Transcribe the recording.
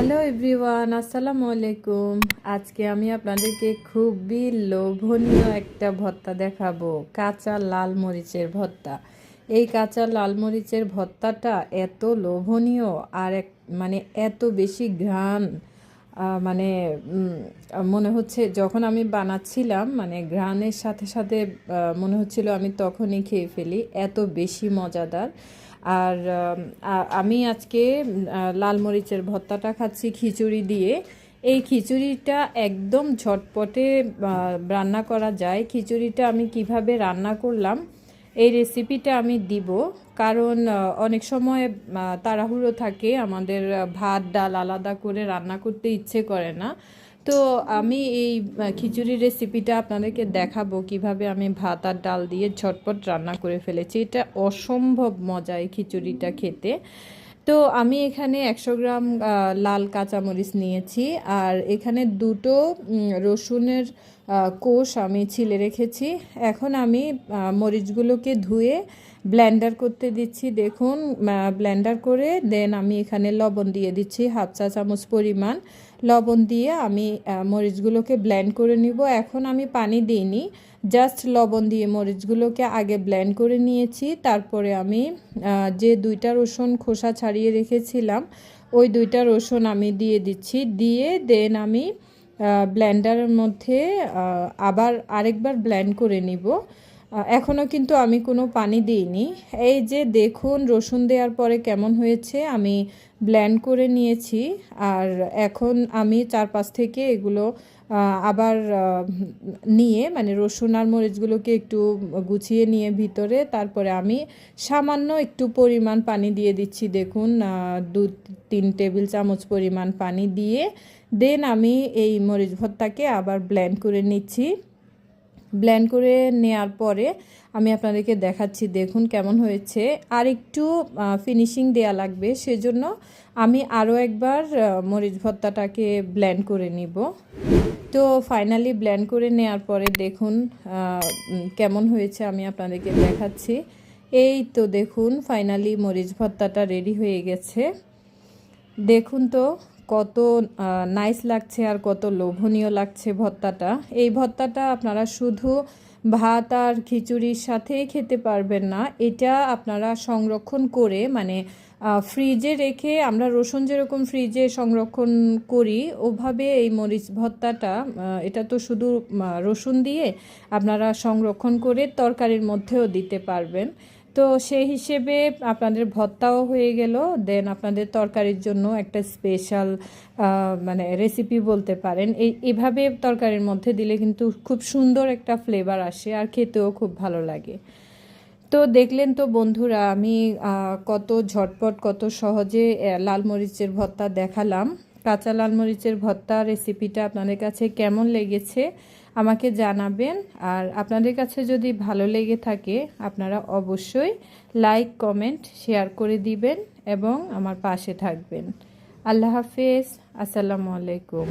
Hello everyone, আসসালামু আলাইকুম। আজকে আমি আপনাদেরকে খুবই লোভনীয় একটা ভর্তা দেখাবো, কাঁচা লাল মরিচের ভর্তা। এই কাঁচা লাল মরিচের ভর্তাটা এত লোভনীয় আর এক মানে এত বেশি ঘ্রাণ মানে মনে হচ্ছে যখন আমি বানাচ্ছিলাম মানে ঘ্রাণের সাথে সাথে মনে হচ্ছিল আমি তখনই খেয়ে ফেলি, এত বেশি মজাদার। আর আমি আজকে উম, আহ, লাল মরিচের ভর্তাটা খাচ্ছি খিচুড়ি দিয়ে। এই খিচুড়িটা একদম ঝটপটে রান্না করা যায়। খিচুড়িটা আমি কীভাবে রান্না করলাম এই রেসিপিটা আমি দিব। কারণ অনেক সময় তাড়াহুড়ো থাকে। আমাদের ভাত ডাল আলাদা করে রান্না করতে ইচ্ছে করে না। তো আমি এই আহ, খিচুড়ির রেসিপিটা আপনাদেরকে দেখাবো কীভাবে আমি ভাত আর ডাল দিয়ে ঝটপট রান্না করে ফেলেছি। এটা অসম্ভব মজা এই খিচুড়িটা খেতে। তো আমি এখানে একশো গ্রাম লাল কাঁচামরিচ নিয়েছি আর এখানে দুটো রসুনের কোষ আমি ছিলে রেখেছি। এখন আমি মরিচগুলোকে ধুয়ে ব্লেন্ডার করতে দিচ্ছি। দেখুন ব্লেন্ডার করে দেন আমি এখানে লবণ দিয়ে দিচ্ছি হাফ চা চামচ পরিমাণ। লবণ দিয়ে আমি মরিচগুলোকে ব্লেন্ড করে নিব। এখন আমি পানি দিইনি জাস্ট লবণ দিয়ে মরিচগুলোকে আগে ব্লেন্ড করে নিয়েছি। তারপরে আমি যে দুইটা রসুন খোসা ছাড়িয়ে রেখেছিলাম, ওই দুইটা রসুন আমি দিয়ে দিচ্ছি। দিয়ে দেন আমি ব্লেন্ডারের মধ্যে আবার আরেকবার ব্লেন্ড করে নিব। এখনও কিন্তু আমি কোনো পানি দিইনি। এই যে দেখুন, রসুন দেওয়ার পরে কেমন হয়েছে, আমি ব্ল্যান্ড করে নিয়েছি। আর এখন আমি চার পাঁচ থেকে এগুলো আবার নিয়ে মানে রসুন আর মরিচগুলোকে একটু গুছিয়ে নিয়ে ভিতরে, তারপরে আমি সামান্য একটু পরিমাণ পানি দিয়ে দিচ্ছি। দেখুন দু তিন টেবিল চামচ পরিমাণ পানি দিয়ে, দেন আমি এই মরিচ ভর্তাকে আবার ব্ল্যান্ড করে নিচ্ছি। ব্লেন্ড করে নেওয়ার পরে আমি আপনাদেরকে দেখাচ্ছি, দেখুন কেমন হয়েছে। আর একটু ফিনিশিং দেয়া লাগবে, সেজন্য আমি আরও একবার মরিচ ভর্তাটাকে ব্ল্যান্ড করে নিব। তো ফাইনালি ব্ল্যান্ড করে নেওয়ার পরে দেখুন কেমন হয়েছে আমি আপনাদেরকে দেখাচ্ছি। এই তো দেখুন ফাইনালি মরিচ ভর্তাটা রেডি হয়ে গেছে। দেখুন তো কত নাইস লাগছে আর কত লোভনীয় লাগছে ভর্তাটা এই ভর্তাটা আপনারা শুধু ভাত আর খিচুড়ির সাথেই খেতে পারবেন না এটা আপনারা সংরক্ষণ করে মানে ফ্রিজে রেখে আমরা রসুন যেরকম ফ্রিজে সংরক্ষণ করি ওভাবে এই মরিচ ভর্তাটা আহ, এটা তো শুধু রসুন দিয়ে আপনারা সংরক্ষণ করে তরকারির মধ্যেও দিতে পারবেন। তো সেই হিসেবে আপনাদের ভর্তাও হয়ে গেল। দেন আপনাদের তরকারির জন্য একটা স্পেশাল মানে রেসিপি বলতে পারেন। এই এভাবে তরকারির মধ্যে দিলে কিন্তু খুব সুন্দর একটা ফ্লেভার আসে আর খেতেও খুব ভালো লাগে। তো দেখলেন তো বন্ধুরা, আমি কত ঝটপট, কত সহজে লাল মরিচের ভর্তা দেখালাম। কাঁচা লাল মরিচের ভর্তা রেসিপিটা আপনাদের কাছে কেমন লেগেছে আমাকে জানাবেন। আর আপনাদের কাছে যদি ভালো লেগে থাকে, আপনারা অবশ্যই লাইক কমেন্ট শেয়ার করে দিবেন এবং আমার পাশে থাকবেন। আল্লাহ হাফেজ। আসসালামু আলাইকুম।